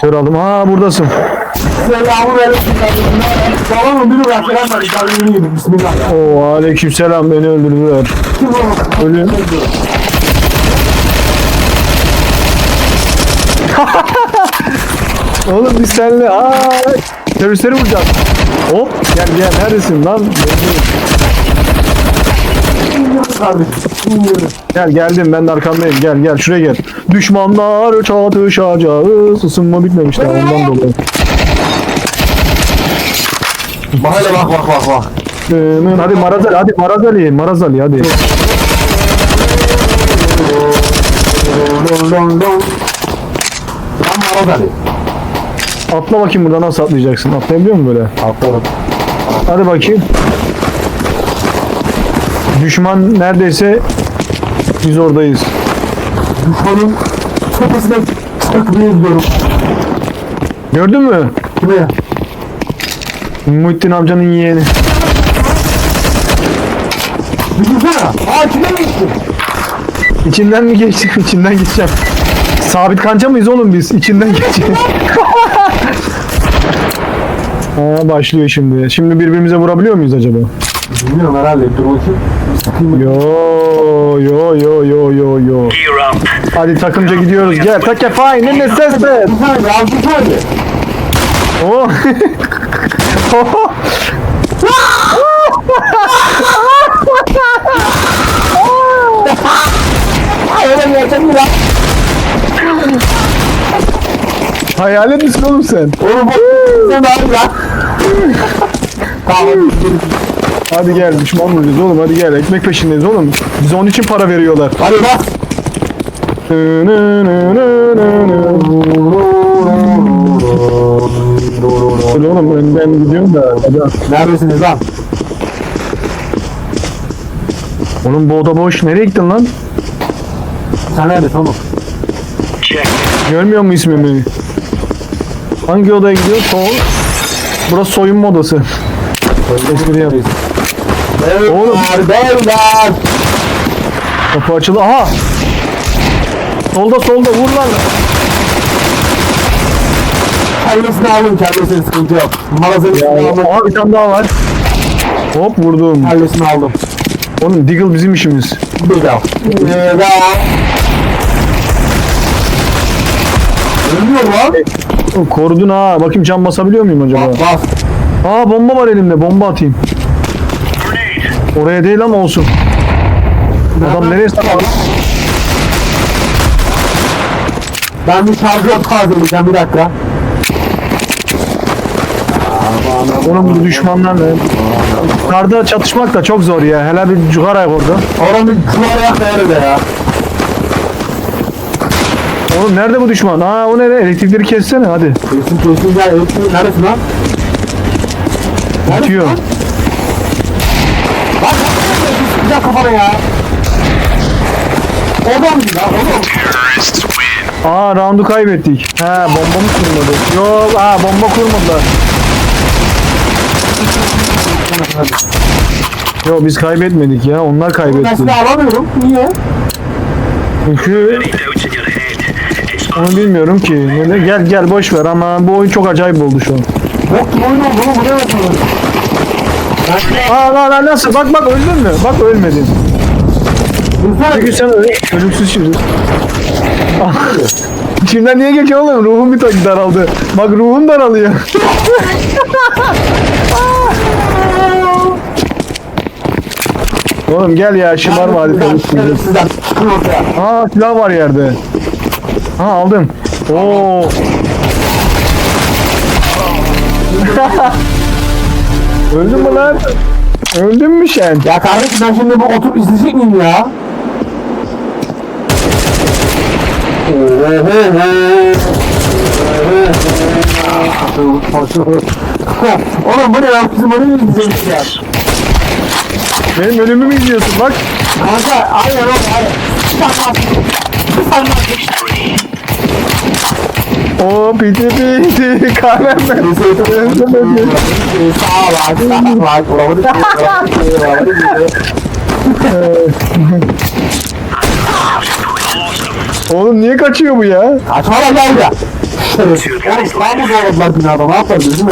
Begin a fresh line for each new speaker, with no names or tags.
Kör aldım. Ha buradasın.
Selamun aleyküm. De içeri yeni girdim. Bismillah.
Oo aleykümselam beni öldürdüler. Ölüm. Oğlum biz seninle aa teröristleri vuracağız. Hop gel gel neredesin lan?
Kardeşim. Bilmiyorum.
Gel geldim ben de arkandayım gel gel şuraya gel. Düşmanlar çatışacağız. Isınma bitmemiş daha ondan dolayı.
Bak hele bak bak bak bak.
Hadi Marazali hadi Marazali Marazali hadi.
Tam arada.
Atla bakayım buradan nasıl atlayacaksın? Atlayabiliyor musun böyle?
Atladım.
Hadi bakayım. Düşman neredeyse biz oradayız.
Düşmanın tepesine çakmaya gidiyorum.
Gördün mü?
Kime?
Muhittin amcanın yeğeni.
Düşünsene. Aa kime gitti?
İçinden mi geçtim? İçinden geçeceğim. Sabit kanca mıyız oğlum biz? İçinden geçeceğiz. ha, başlıyor şimdi. Şimdi birbirimize vurabiliyor muyuz acaba?
Bilmiyorum herhalde. Dur bakayım.
Yo yo yo yo yo yo. Hadi takımca gidiyoruz. Gel. Take fine. Ne ses.
Az bir saniye.
Oh.
Lan?
Hayalet misin oğlum sen?
Oğlum de abi lan. Tamam.
Hadi gel düşman vuracağız oğlum hadi gel ekmek peşindeyiz oğlum. Bize onun için para veriyorlar.
Hadi bak.
Dur oğlum önden gidiyorum da.
Neredesiniz lan?
Oğlum bu oda boş. Nereye gittin lan?
Sen neredesin oğlum?
Görmüyor mu ismimi? Hangi odaya gidiyor? Sol. Burası soyunma odası. Espri yap. Oğlum.
Beyler.
Kapı açıldı. Aha! Solda solda vur lan.
Kendisini alın kendisini sıkıntı yok. Malazını aldım.
Aha bir tane daha var. Hop vurdum.
Kendisini aldım.
Oğlum Deagle bizim işimiz.
Bir daha. Ölmüyor lan.
Korudun ha. Bakayım can basabiliyor muyum acaba?
Bak bas.
Aa bomba var elimde. Bomba atayım. Oraya değil ama olsun. Adam nereye sakladı?
Ben bir şarjör tazeleyeceğim bir dakika.
Onun bu düşmanlar ne? Karda çatışmak da çok zor ya. Hele bir cugaray orada.
Oranın bir kuvar yak nerede ya?
Oğlum nerede bu düşman? Aa o nereye? Elektrikleri kessene hadi.
Kesin kesin ya. Elektriğin neredesin lan?
Bitiyor.
lan? Sıkacak kafana ya. Oradan ya? Oğlum.
Aa roundu kaybettik. Ha bomba mı kurmadı? Yok aa bomba kurmadılar. Yok biz kaybetmedik ya. Onlar
Ben
kaybetti.
silah alamıyorum. Niye?
Çünkü onu bilmiyorum ki. Ne- Gel gel boş ver ama bu oyun çok acayip oldu şu an.
Bok gibi oyun oldu. Bu ne yapıyorsun?
Aa lan lan nasıl? Bak bak öldün mü? Bak ölmedin. Çünkü sen öl ölümsüz şimdi. Ah. İçimden niye geçiyor oğlum? Ruhum bir tak daraldı. Bak ruhum daralıyor. oğlum gel ya.
Çıkın ortaya.
Aa silah var yerde. Ha aldım. Oo. Öldün mü lan? Öldün mü sen?
Ya kardeşim ben şimdi bu oturup izleyecek miyim ya? Oğlum bu ne ya? Bizim onu mu izleyeceğiz ya?
Benim ölümümü mü izliyorsun bak.
Kanka aynen oğlum aynen.
Oo piti piti kahvem ben.
Sağ abi. Sağ ol abi.
Oğlum niye kaçıyor bu ya?
Açma lan gel buraya. Oğlum İstanbul doğradılar binada. Ne yapabiliriz değil mi?